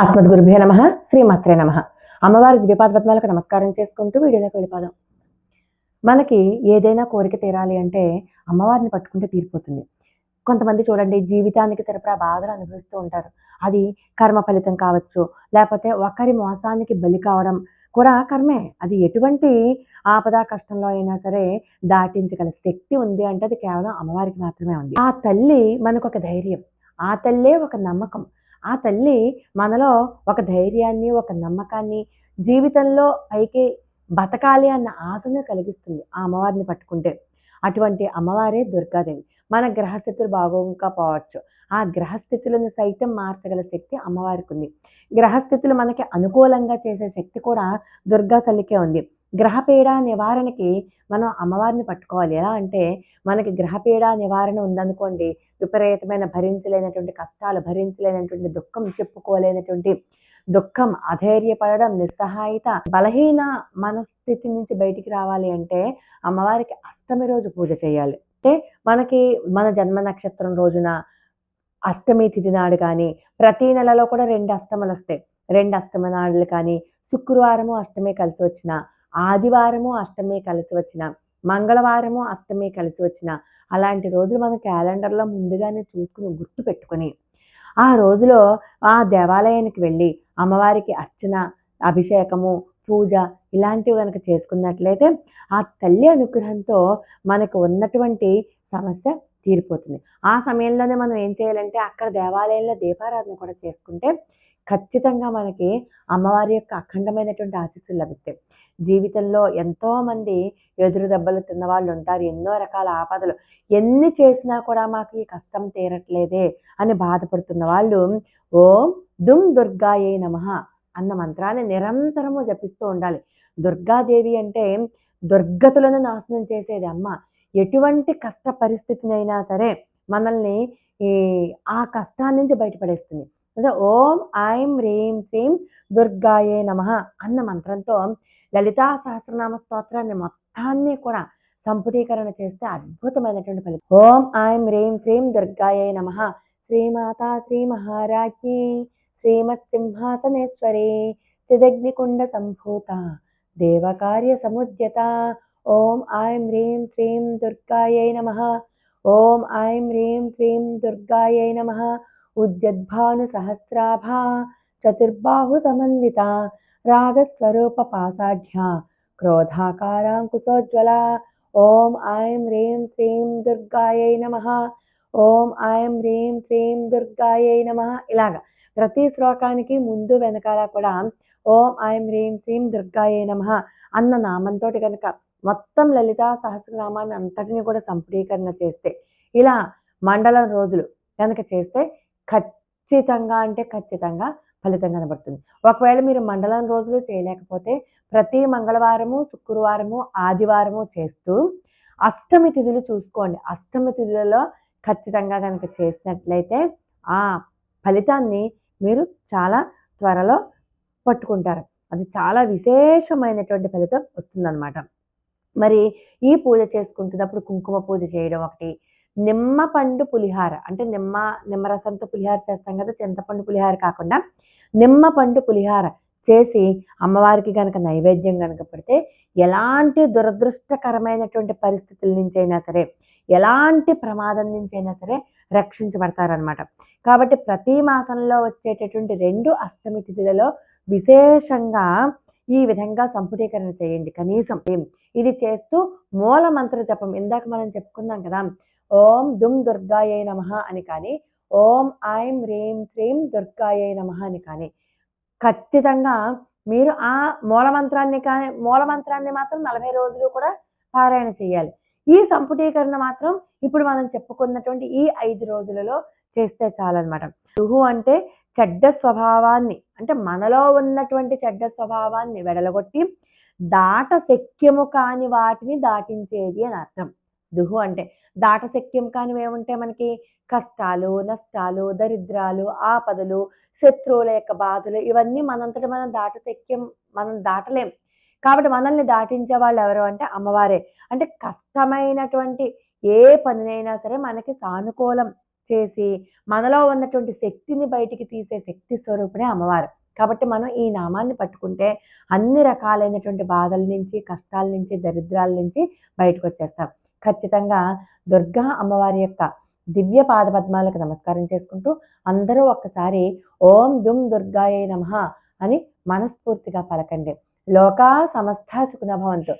అస్మద్ గురుభ్యో నమ శ్రీమాత్రే నమ. అమ్మవారి దివ్యపాదపద్మాలకు నమస్కారం చేసుకుంటూ వీడియోలోకి వెళ్ళిపోదాం. మనకి ఏదైనా కోరిక తీరాలి అంటే అమ్మవారిని పట్టుకుంటే తీరిపోతుంది. కొంతమంది చూడండి జీవితానికి సరిపడా బాధలు అనుభవిస్తూ ఉంటారు. అది కర్మ ఫలితం కావచ్చు లేకపోతే ఒకరి మోసానికి బలి కావడం కూడా కర్మే. అది ఎటువంటి ఆపద కష్టంలో అయినా సరే దాటించగల శక్తి ఉంది అంటే అది కేవలం అమ్మవారికి మాత్రమే ఉంది. ఆ తల్లి మనకు ఒక ధైర్యం. ఆ తల్లే ఒక నమ్మకం. ఆ తల్లి మనలో ఒక ధైర్యాన్ని ఒక నమ్మకాన్ని జీవితంలో పైకి బతకాలి అన్న ఆశను కలిగిస్తుంది ఆ అమ్మవారిని పట్టుకుంటే. అటువంటి అమ్మవారే దుర్గాదేవి. మన గ్రహస్థితులు బాగోకపోవచ్చు. ఆ గ్రహస్థితులను సైతం మార్చగల శక్తి అమ్మవారికి ఉంది గ్రహస్థితులు మనకి అనుకూలంగా చేసే శక్తి కూడా దుర్గా తల్లికే ఉంది. గ్రహపీడ నివారణకి మనం అమ్మవారిని పట్టుకోవాలి. ఎలా అంటే మనకి గ్రహపీడ నివారణ ఉందనుకోండి విపరీతమైన భరించలేనటువంటి కష్టాలు భరించలేనటువంటి దుఃఖం చెప్పుకోలేనటువంటి దుఃఖం అధైర్యపడడం నిస్సహాయత బలహీన మనస్థితి నుంచి బయటికి రావాలి అంటే అమ్మవారికి అష్టమి రోజు పూజ చేయాలి. అంటే మనకి మన జన్మ నక్షత్రం రోజున అష్టమి తిథి నాడు కానీ ప్రతి నెలలో కూడా రెండు అష్టములు వస్తాయి రెండు అష్టమి నాడులు కానీ శుక్రవారము అష్టమి కలిసి వచ్చిన ఆదివారము అష్టమి కలిసి వచ్చిన మంగళవారము అష్టమి కలిసి వచ్చిన అలాంటి రోజులు మన క్యాలెండర్లో ముందుగానే చూసుకుని గుర్తు పెట్టుకొని ఆ రోజులో ఆ దేవాలయానికి వెళ్ళి అమ్మవారికి అర్చన అభిషేకము పూజ ఇలాంటివి కనుక చేసుకున్నట్లయితే ఆ తల్లి అనుగ్రహంతో మనకు ఉన్నటువంటి సమస్య తీరిపోతుంది. ఆ సమయంలోనే మనం ఏం చేయాలంటే అక్కడ దేవాలయంలో దీపారాధన కూడా చేసుకుంటే ఖచ్చితంగా మనకి అమ్మవారి యొక్క అఖండమైనటువంటి ఆశీస్సులు లభిస్తాయి. జీవితంలో ఎంతోమంది ఎదురు దెబ్బలు తిన్న వాళ్ళు ఉంటారు. ఎన్నో రకాల ఆపదలు. ఎన్ని చేసినా కూడా మాకు ఈ కష్టం తీరట్లేదే అని బాధపడుతున్న వాళ్ళు ఓం దుమ్ దుర్గాయే నమ అన్న మంత్రాన్ని నిరంతరము జపిస్తూ ఉండాలి. దుర్గాదేవి అంటే దుర్గతులను నాశనం చేసేది అమ్మ. ఎటువంటి కష్ట పరిస్థితినైనా సరే మనల్ని ఈ ఆ కష్టాన్నించి బయటపడేస్తుంది. అంటే ఓం ఐం రీం శ్రీం దుర్గాయే నమ అన్న మంత్రంతో లలితా సహస్రనామ స్తోత్రాన్ని మొత్తాన్ని కూడా సంపుటీకరణ చేస్తే అద్భుతమైనటువంటి ఫలితం. ఓం ఐం రీం శ్రీం దుర్గాయే నమ. శ్రీమాత శ్రీ మహారాజ్ఞి. శ్రీమత్ సింహాసనేశ్వరి. చిదగ్నికుండ సంభూత. దేవకార్య సముద్యత. ఓం ఐం హ్రీం శ్రీం దుర్గాయై నమ. ఓం ఐం హ్రీం శ్రీం దుర్గాయై నమ. ఉద్యద్భాను సహస్రాభా చతుర్బాహు సమన్విత రాగస్వరూప పాసాఢ్య క్రోధాకారాంకుశోజ్వల ఓం ఐం రీం శ్రీం దుర్గాయై నమ ఓం ఐం హ్రీం శ్రీం దుర్గాయై నమ ఇలాగా ప్రతి శ్లోకానికి ముందు వెనకాల కూడా ఓం ఐం హ్రీం శ్రీం దుర్గాయే నమ అన్న నామంతో కనుక మొత్తం లలితా సహస్రనామాన్ని అంతటిని కూడా సంపుటీకరణ చేస్తే ఇలా మండలం రోజులు కనుక చేస్తే ఖచ్చితంగా అంటే ఖచ్చితంగా ఫలితం కనబడుతుంది. ఒకవేళ మీరు మండలం రోజులు చేయలేకపోతే ప్రతి మంగళవారము శుక్రవారము ఆదివారము చేస్తూ అష్టమి తిథులు చూసుకోండి. అష్టమి తిథులలో ఖచ్చితంగా కనుక చేసినట్లయితే ఆ ఫలితాన్ని మీరు చాలా త్వరలో పట్టుకుంటారు. అది చాలా విశేషమైనటువంటి ఫలితం వస్తుందన్నమాట. మరి ఈ పూజ చేసుకుంటున్నప్పుడు కుంకుమ పూజ చేయడం ఒకటి నిమ్మ పండు పులిహార అంటే నిమ్మ నిమ్మరసంతో పులిహార చేస్తాం కదా చింతపండు పులిహార కాకుండా నిమ్మ పండు పులిహార చేసి అమ్మవారికి కనుక నైవేద్యం కనుక పెడితే ఎలాంటి దురదృష్టకరమైనటువంటి పరిస్థితుల నుంచి అయినా సరే ఎలాంటి ప్రమాదం నుంచైనా సరే రక్షించబడతారనమాట కాబట్టి ప్రతి మాసంలో వచ్చేటటువంటి రెండు అష్టమి తిథులలో విశేషంగా ఈ విధంగా సంపుటీకరణ చేయండి కనీసం. ఇది చేస్తూ మూల మంత్ర జపం ఇందాక మనం చెప్పుకున్నాం కదా ఓం దుమ్ దుర్గాయే నమ అని కానీ ఓం ఐం రీం శ్రీం దుర్గాయే నమ అని కానీ ఖచ్చితంగా మీరు ఆ మూలమంత్రాన్ని కానీ మూలమంత్రాన్ని మాత్రం నలభై రోజులు కూడా పారాయణ చేయాలి. ఈ సంపుటీకరణ మాత్రం ఇప్పుడు మనం చెప్పుకున్నటువంటి ఈ ఐదు రోజులలో చేస్తే చాలన్నమాట. దుహు అంటే చెడ్డ స్వభావాన్ని అంటే మనలో ఉన్నటువంటి చెడ్డ స్వభావాన్ని వెడలగొట్టి దాట శక్యము కాని వాటిని దాటించేది అని అర్థం. దుహు అంటే దాట శక్యం కానివి మనకి కష్టాలు నష్టాలు దరిద్రాలు ఆపదలు శత్రువుల యొక్క బాధలు ఇవన్నీ మనంతట మనం దాట శక్యం మనం దాటలేం. కాబట్టి మనల్ని దాటించే వాళ్ళు ఎవరు అంటే అమ్మవారే. అంటే కష్టమైనటువంటి ఏ పనినైనా సరే మనకి సానుకూలం చేసి మనలో ఉన్నటువంటి శక్తిని బయటికి తీసే శక్తి స్వరూపునే అమ్మవారు. కాబట్టి మనం ఈ నామాన్ని పట్టుకుంటే అన్ని రకాలైనటువంటి బాధల నుంచి కష్టాల నుంచి దరిద్రాల నుంచి బయటకు వచ్చేస్తాం. ఖచ్చితంగా దుర్గా అమ్మవారి యొక్క దివ్య పాదపద్మాలకు నమస్కారం చేసుకుంటూ అందరూ ఒక్కసారి ఓం దుమ్ దుర్గాయే నమ అని మనస్ఫూర్తిగా పలకండి. లోకా సమస్త సుఖనభవంతు